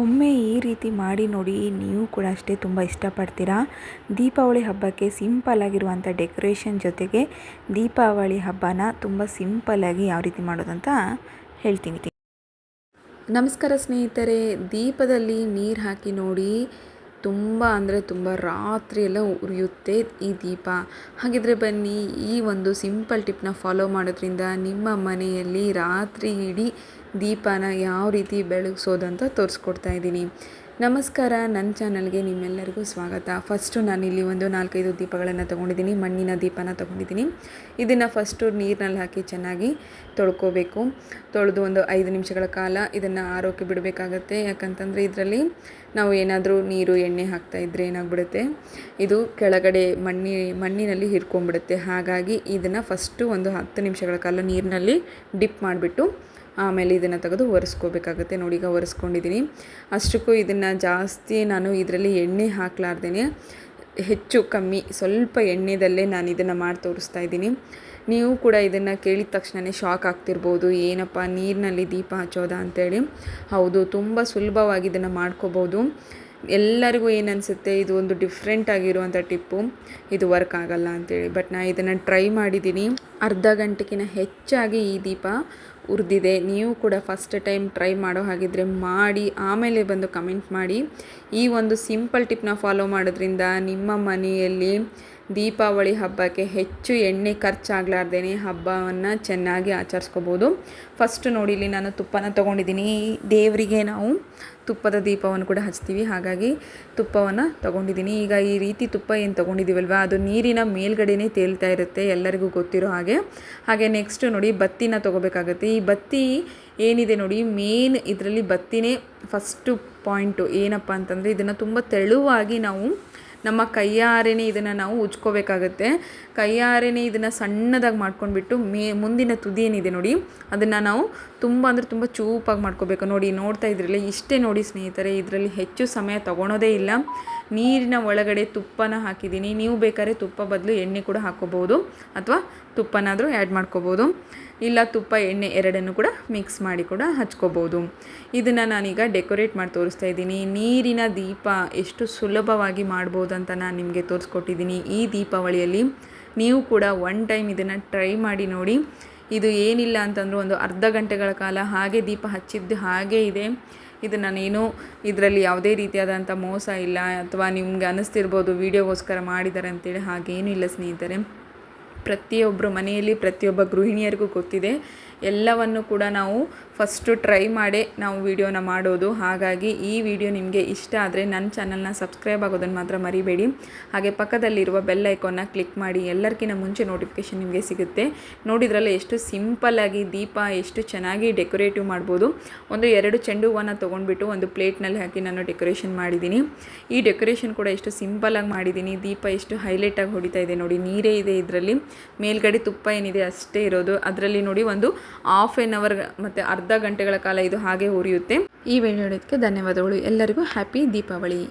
ಒಮ್ಮೆ ಈ ರೀತಿ ಮಾಡಿ ನೋಡಿ ನೀವು ಕೂಡ ಅಷ್ಟೇ ತುಂಬ ಇಷ್ಟಪಡ್ತೀರಾ? ದೀಪಾವಳಿ ಹಬ್ಬಕ್ಕೆ ಸಿಂಪಲ್ ಆಗಿರುವಂಥ ಡೆಕೋರೇಷನ್ ಜೊತೆಗೆ ದೀಪಾವಳಿ ಹಬ್ಬನ ತುಂಬ ಸಿಂಪಲ್ಲಾಗಿ ಯಾವ ರೀತಿ ಮಾಡೋದಂತ ಹೇಳ್ತೀನಿ. ನಮಸ್ಕಾರ ಸ್ನೇಹಿತರೆ, ದೀಪದಲ್ಲಿ ನೀರು ಹಾಕಿ ನೋಡಿ ತುಂಬ ಅಂದರೆ ತುಂಬ ರಾತ್ರಿ ಎಲ್ಲ ಉರಿಯುತ್ತೆ ಈ ದೀಪ. ಹಾಗಿದ್ರೆ ಬನ್ನಿ, ಈ ಒಂದು ಸಿಂಪಲ್ ಟಿಪ್ನ ಫಾಲೋ ಮಾಡೋದ್ರಿಂದ ನಿಮ್ಮ ಮನೆಯಲ್ಲಿ ರಾತ್ರಿ ಇಡೀ ದೀಪನ ಯಾವ ರೀತಿ ಬೆಳಗ್ಸೋದಂತ ತೋರಿಸ್ಕೊಡ್ತಾ ಇದ್ದೀನಿ. ನಮಸ್ಕಾರ ನನ್ನ ಚಾನಲ್ಗೆ ನಿಮ್ಮೆಲ್ಲರಿಗೂ ಸ್ವಾಗತ. ಫಸ್ಟು ನಾನಿಲ್ಲಿ ಒಂದು ನಾಲ್ಕೈದು ದೀಪಗಳನ್ನು ತೊಗೊಂಡಿದ್ದೀನಿ, ಮಣ್ಣಿನ ದೀಪನ ತೊಗೊಂಡಿದ್ದೀನಿ. ಇದನ್ನು ಫಸ್ಟು ನೀರಿನಲ್ಲಿ ಹಾಕಿ ಚೆನ್ನಾಗಿ ತೊಳ್ಕೋಬೇಕು. ತೊಳೆದು ಒಂದು ಐದು ನಿಮಿಷಗಳ ಕಾಲ ಇದನ್ನು ಆರೋಗ್ಯ ಬಿಡಬೇಕಾಗತ್ತೆ. ಯಾಕಂತಂದರೆ ಇದರಲ್ಲಿ ನಾವು ಏನಾದರೂ ನೀರು, ಎಣ್ಣೆ ಹಾಕ್ತಾ ಇದ್ದರೆ ಏನಾಗ್ಬಿಡುತ್ತೆ? ಇದು ಕೆಳಗಡೆ ಮಣ್ಣಿ, ಮಣ್ಣಿನಲ್ಲಿ ಹಿರ್ಕೊಂಡ್ಬಿಡುತ್ತೆ. ಹಾಗಾಗಿ ಇದನ್ನು ಫಸ್ಟು ಒಂದು ಹತ್ತು ನಿಮಿಷಗಳ ಕಾಲ ನೀರಿನಲ್ಲಿ ಡಿಪ್ ಮಾಡಿಬಿಟ್ಟು ಆಮೇಲೆ ಇದನ್ನು ತೆಗೆದು ಒರೆಸ್ಕೋಬೇಕಾಗುತ್ತೆ. ನೋಡಿ, ಈಗ ಒರೆಸ್ಕೊಂಡಿದ್ದೀನಿ ಅಷ್ಟಕ್ಕೂ ಇದನ್ನು ಜಾಸ್ತಿ ನಾನು ಇದರಲ್ಲಿ ಎಣ್ಣೆ ಹಾಕ್ಲಾರ್ದೇ ಹೆಚ್ಚು ಕಮ್ಮಿ, ಸ್ವಲ್ಪ ಎಣ್ಣೆದಲ್ಲೇ ನಾನು ಇದನ್ನು ಮಾಡಿ ತೋರಿಸ್ತಾ ಇದ್ದೀನಿ. ನೀವು ಕೂಡ ಇದನ್ನು ಕೇಳಿದ ತಕ್ಷಣವೇ ಶಾಕ್ ಆಗ್ತಿರ್ಬೋದು. ಏನಪ್ಪ, ನೀರಿನಲ್ಲಿ ದೀಪ ಹಚ್ಚೋದಾ ಅಂತೇಳಿ. ಹೌದು, ತುಂಬ ಸುಲಭವಾಗಿ ಇದನ್ನು ಮಾಡ್ಕೋಬೋದು. ಎಲ್ಲರಿಗೂ ಏನು ಅನಿಸುತ್ತೆ ಇದು ಒಂದು ಡಿಫ್ರೆಂಟ್ ಆಗಿರುವಂಥ ಟಿಪ್ಪು. ಇದು ವರ್ಕ್ ಆಗಲ್ಲ ಅಂತೇಳಿ. ಬಟ್ ನಾನು ಇದನ್ನು ಟ್ರೈ ಮಾಡಿದ್ದೀನಿ ಅರ್ಧ ಗಂಟೆಗಿನ ಹೆಚ್ಚಾಗಿ ಈ ದೀಪ ಉರಿದಿದೆ. ನೀವು ಕೂಡ ಫಸ್ಟ್ ಟೈಮ್ ಟ್ರೈ ಮಾಡೋ ಹಾಗಿದ್ರೆ ಮಾಡಿ, ಆಮೇಲೆ ಬಂದು ಕಮೆಂಟ್ ಮಾಡಿ. ಈ ಒಂದು ಸಿಂಪಲ್ ಟಿಪ್ನ ಫಾಲೋ ಮಾಡೋದ್ರಿಂದ ನಿಮ್ಮ ಮನೆಯಲ್ಲಿ ದೀಪಾವಳಿ ಹಬ್ಬಕ್ಕೆ ಹೆಚ್ಚು ಎಣ್ಣೆ ಖರ್ಚಾಗ್ಲಾರ್ದೇನೆ ಹಬ್ಬವನ್ನು ಚೆನ್ನಾಗಿ ಆಚರಿಸ್ಕೋಬೋದು. ಫಸ್ಟ್ ನೋಡಿ ಇಲ್ಲಿ ನಾನು ತುಪ್ಪನ ತೊಗೊಂಡಿದ್ದೀನಿ. ದೇವರಿಗೆ ನಾವು ತುಪ್ಪದ ದೀಪವನ್ನು ಕೂಡ ಹಚ್ತೀವಿ. ಹಾಗಾಗಿ ತುಪ್ಪವನ್ನು ತೊಗೊಂಡಿದ್ದೀನಿ. ಈಗ ಈ ರೀತಿ ತುಪ್ಪ ಏನು ತೊಗೊಂಡಿದ್ದೀವಲ್ವ? ಅದು ನೀರಿನ ಮೇಲ್ಗಡೆನೇ ತೇಲ್ತಾ ಇರುತ್ತೆ, ಎಲ್ಲರಿಗೂ ಗೊತ್ತಿರೋ ಹಾಗೆ. ಹಾಗೆ ನೆಕ್ಸ್ಟ್ ನೋಡಿ ಬತ್ತಿನ ತೊಗೋಬೇಕಾಗುತ್ತೆ. ಈ ಬತ್ತಿ ಏನಿದೆ ನೋಡಿ ಮೇನ್ ಇದರಲ್ಲಿ ಬತ್ತಿನೇ ಫಸ್ಟು ಪಾಯಿಂಟು ಏನಪ್ಪ ಅಂತಂದರೆ, ಇದನ್ನು ತುಂಬ ತೆಳುವಾಗಿ ನಾವು ನಮ್ಮ ಕೈಯಾರೆನೇ ಇದನ್ನು ನಾವು ಉಜ್ಕೋಬೇಕಾಗತ್ತೆ. ಕೈಯಾರೆನೇ ಇದನ್ನು ಸಣ್ಣದಾಗಿ ಮಾಡ್ಕೊಂಡ್ಬಿಟ್ಟು ಮೇ, ಮುಂದಿನ ತುದಿ ಏನಿದೆ ನೋಡಿ, ಅದನ್ನು ನಾವು ತುಂಬ ಅಂದರೆ ತುಂಬ ಚೂಪಾಗಿ ಮಾಡ್ಕೋಬೇಕು. ನೋಡಿ, ನೋಡ್ತಾ ಇದ್ರಲ್ಲಿ, ಇಷ್ಟೇ ನೋಡಿ ಸ್ನೇಹಿತರೆ, ಇದರಲ್ಲಿ ಹೆಚ್ಚು ಸಮಯ ತೊಗೊಳೋದೇ ಇಲ್ಲ. ನೀರಿನ ಒಳಗಡೆ ತುಪ್ಪನ ಹಾಕಿದ್ದೀನಿ. ನೀವು ಬೇಕಾದ್ರೆ ತುಪ್ಪ ಬದಲು ಎಣ್ಣೆ ಕೂಡ ಹಾಕ್ಕೋಬೋದು ಅಥವಾ ತುಪ್ಪನಾದರೂ ಆ್ಯಡ್ ಮಾಡ್ಕೋಬೋದು ಇಲ್ಲ ತುಪ್ಪ, ಎಣ್ಣೆ ಎರಡನ್ನು ಕೂಡ ಮಿಕ್ಸ್ ಮಾಡಿ ಕೂಡ ಹಚ್ಕೋಬೋದು ಇದನ್ನು ನಾನೀಗ ಡೆಕೋರೇಟ್ ಮಾಡಿ ತೋರಿಸ್ತಾ ಇದ್ದೀನಿ. ನೀರಿನ ದೀಪ ಎಷ್ಟು ಸುಲಭವಾಗಿ ಮಾಡ್ಬೋದು ಅಂತ ನಾನು ನಿಮಗೆ ತೋರಿಸ್ಕೊಟ್ಟಿದ್ದೀನಿ. ಈ ದೀಪಾವಳಿಯಲ್ಲಿ ನೀವು ಕೂಡ ಒನ್ ಟೈಮ್ ಇದನ್ನು ಟ್ರೈ ಮಾಡಿ ನೋಡಿ. ಇದು ಏನಿಲ್ಲ ಅಂತಂದರೂ ಒಂದು ಅರ್ಧ ಗಂಟೆಗಳ ಕಾಲ ಹಾಗೆ ದೀಪ ಹಚ್ಚಿದ್ದು ಹಾಗೇ ಇದೆ. ಇದು ನಾನೇನು ಇದರಲ್ಲಿ ಯಾವುದೇ ರೀತಿಯಾದಂಥ ಮೋಸ ಇಲ್ಲ ಅಥವಾ ನಿಮಗೆ ಅನ್ನಿಸ್ತಿರ್ಬೋದು ವೀಡಿಯೋಗೋಸ್ಕರ ಮಾಡಿದ್ದಾರೆ ಅಂತೇಳಿ ಹಾಗೇನೂ ಇಲ್ಲ ಸ್ನೇಹಿತರೆ. ಪ್ರತಿಯೊಬ್ಬರು ಮನೆಯಲ್ಲಿ ಪ್ರತಿಯೊಬ್ಬ ಗೃಹಿಣಿಯರಿಗೂ ಗೊತ್ತಿದೆ. ಎಲ್ಲವನ್ನು ಕೂಡ ನಾವು ಫಸ್ಟು ಟ್ರೈ ಮಾಡೇ ನಾವು ವಿಡಿಯೋನ ಮಾಡೋದು. ಹಾಗಾಗಿ ಈ ವಿಡಿಯೋ ನಿಮಗೆ ಇಷ್ಟ ಆದರೆ ನನ್ನ ಚಾನಲ್ನ ಸಬ್ಸ್ಕ್ರೈಬ್ ಆಗೋದನ್ನು ಮಾತ್ರ ಮರಿಬೇಡಿ. ಹಾಗೆ ಪಕ್ಕದಲ್ಲಿರುವ ಬೆಲ್ ಐಕಾನ್ನ ಕ್ಲಿಕ್ ಮಾಡಿ ಎಲ್ಲರಿಗಿಂತ ಮುಂಚೆ ನೋಟಿಫಿಕೇಷನ್ ನಿಮಗೆ ಸಿಗುತ್ತೆ. ನೋಡಿದ್ರಲ್ಲ ಎಷ್ಟು ಸಿಂಪಲ್ಲಾಗಿ ದೀಪ ಎಷ್ಟು ಚೆನ್ನಾಗಿ ಡೆಕೋರೇಟಿವ್ ಮಾಡ್ಬೋದು. ಒಂದು ಎರಡು ಚೆಂಡು ಹೂವನ್ನು ತೊಗೊಂಡ್ಬಿಟ್ಟು ಒಂದು ಪ್ಲೇಟ್ನಲ್ಲಿ ಹಾಕಿ ನಾನು ಡೆಕೋರೇಷನ್ ಮಾಡಿದ್ದೀನಿ ಈ ಡೆಕೋರೇಷನ್ ಕೂಡ ಎಷ್ಟು ಸಿಂಪಲ್ಲಾಗಿ ಮಾಡಿದ್ದೀನಿ ದೀಪ ಎಷ್ಟು ಹೈಲೈಟಾಗಿ ಹೊಡಿತಾ ಇದೆ ನೋಡಿ. ನೀರೇ ಇದೆ ಇದರಲ್ಲಿ. ಮೇಲ್ಗಡೆ ತುಪ್ಪ ಏನಿದೆ ಅಷ್ಟೇ ಇರೋದು. ಅದರಲ್ಲಿ ನೋಡಿ ಒಂದು ಹಾಫ್ ಆನ್ ಅವರ್ ಮತ್ತು ಅರ್ಧ ಗಂಟೆಗಳ ಕಾಲ ಇದು ಹಾಗೆ ಉರಿಯುತ್ತೆ. ಈ ವಿಡಿಯೋ ಧನ್ಯವಾದಗಳು. ಎಲ್ಲರಿಗೂ ಹ್ಯಾಪಿ ದೀಪಾವಳಿ.